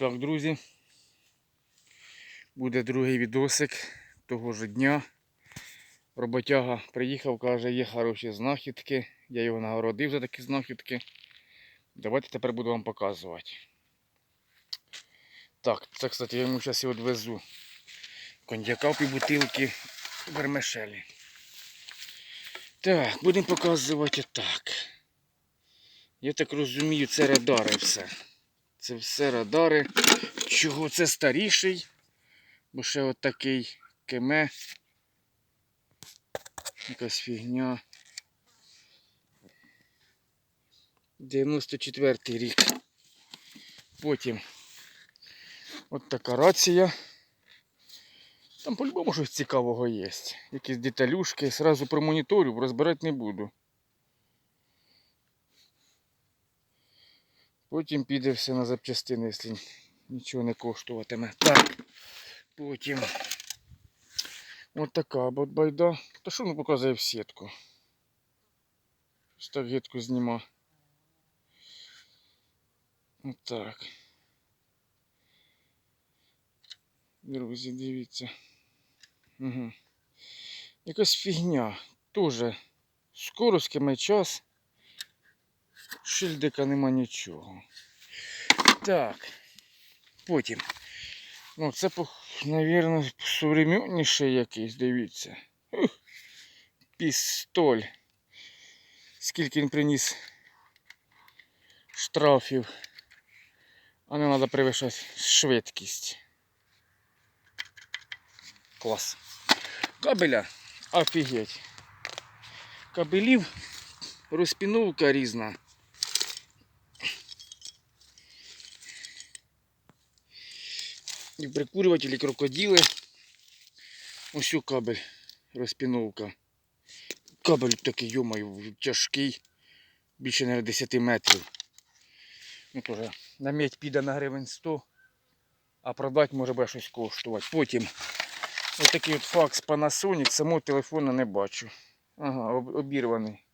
Так, друзі. Буде другий відосик того ж дня. Роботяга приїхав, каже, є хороші знахідки. Я його нагородив за такі знахідки. Давайте тепер буду вам показувати. Так, це, кстати, я йому зараз і відвезу. Коньяка в півбутилки вермишелі. Так, будемо показувати так. Я так розумію, це радари все. Це все радари. Чого це старіший? Бо ще от такий кеме. Якась фігня. 94 й рік. Потім от така рація. Там по-любому щось цікавого є. Якісь деталюшки. Сразу промоніторю, розбирати не буду. Потім піде все на запчастини, якщо нічого не коштуватиме. Так. Потім. От така от байда. Та що не показує в сітку? Ось так гидку зніма. Отак. Друзі, дивіться. Угу. Якась фігня. Тоже скоростями час. Шильдика нема нічого. Так. Потім. Ну, це, мабуть, современніший якийсь, дивіться. Пістоль. Скільки він приніс штрафів. А не треба перевищати швидкість. Клас. Кабеля. Офігеть. Кабелів розпіновка різна. І прикурювателі, крокодили. Ось у кабель розпіновка. Кабель такий, йомаю, тяжкий. Більше навіть 10 метрів. Ну, теж, на медь піде на гривень 100, а продати може буде щось коштувати. Потім ось такий от факс Panasonic, самого телефону не бачу. Ага, обірваний.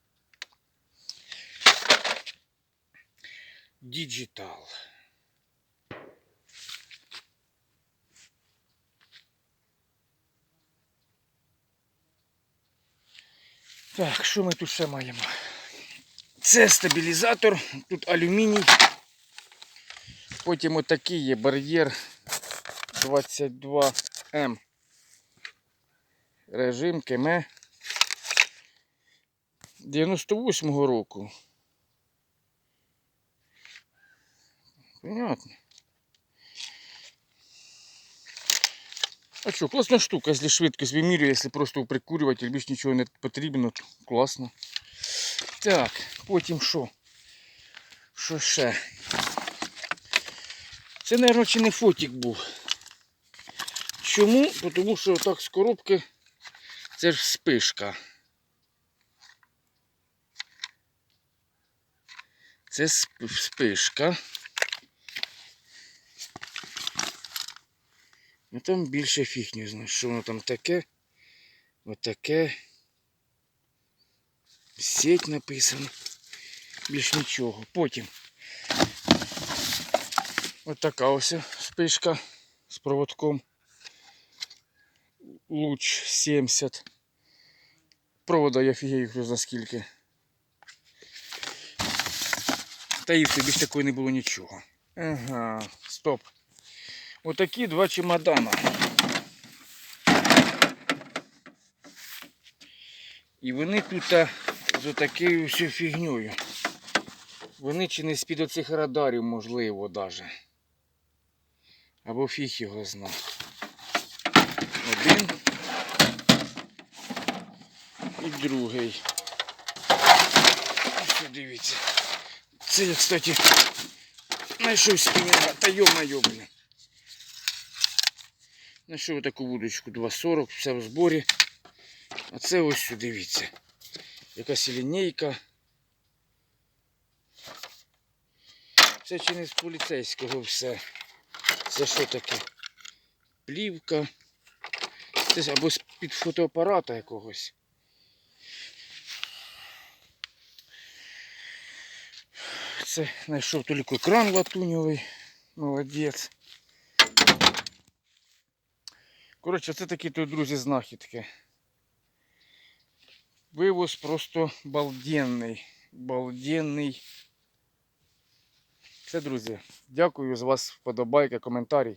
Digital. Так, що ми тут ще маємо? Це стабілізатор, тут алюміній. Потім отакий є бар'єр 22М. Режим КМ 98-го року. Понятно. А що, класна штука, якщо швидкість вимірює, якщо просто прикурювати, більш нічого не потрібно, то класно. Так, потім що? Що ще? Це, мабуть, чи не фотик був. Чому? Тому що так з коробки це ж спишка. Це спишка. Ну там більше фіг не знаю, що воно там таке. Отаке. Сеть написано. Більш нічого. Потім. Ось така ось спишка з проводком. Луч 70. Провода я фігію хто за скільки. Та і більш такої не було нічого. Ага, стоп. Отакі два чемодана. І вони тут з отакою всю фігньою. Вони чи не з-під оцих радарів, можливо, даже. Або фіг його зна. Один. І другий. Ось дивіться. Це я, кстати, знайшов спінінга. Та йо-моє, блін. Знайшов таку вудочку 2,40, все в зборі. А це ось дивіться. Якась лінійка. Це чи не з поліцейського все. Це що таке? Плівка. Це або з-під фотоапарата якогось. Це знайшов тільки екран латуньовий. Молодець. Коротше, це такі тут, друзі, знахідки. Вивоз просто балденний. Балденний. Все, друзі. Дякую за вас вподобайки, коментарі.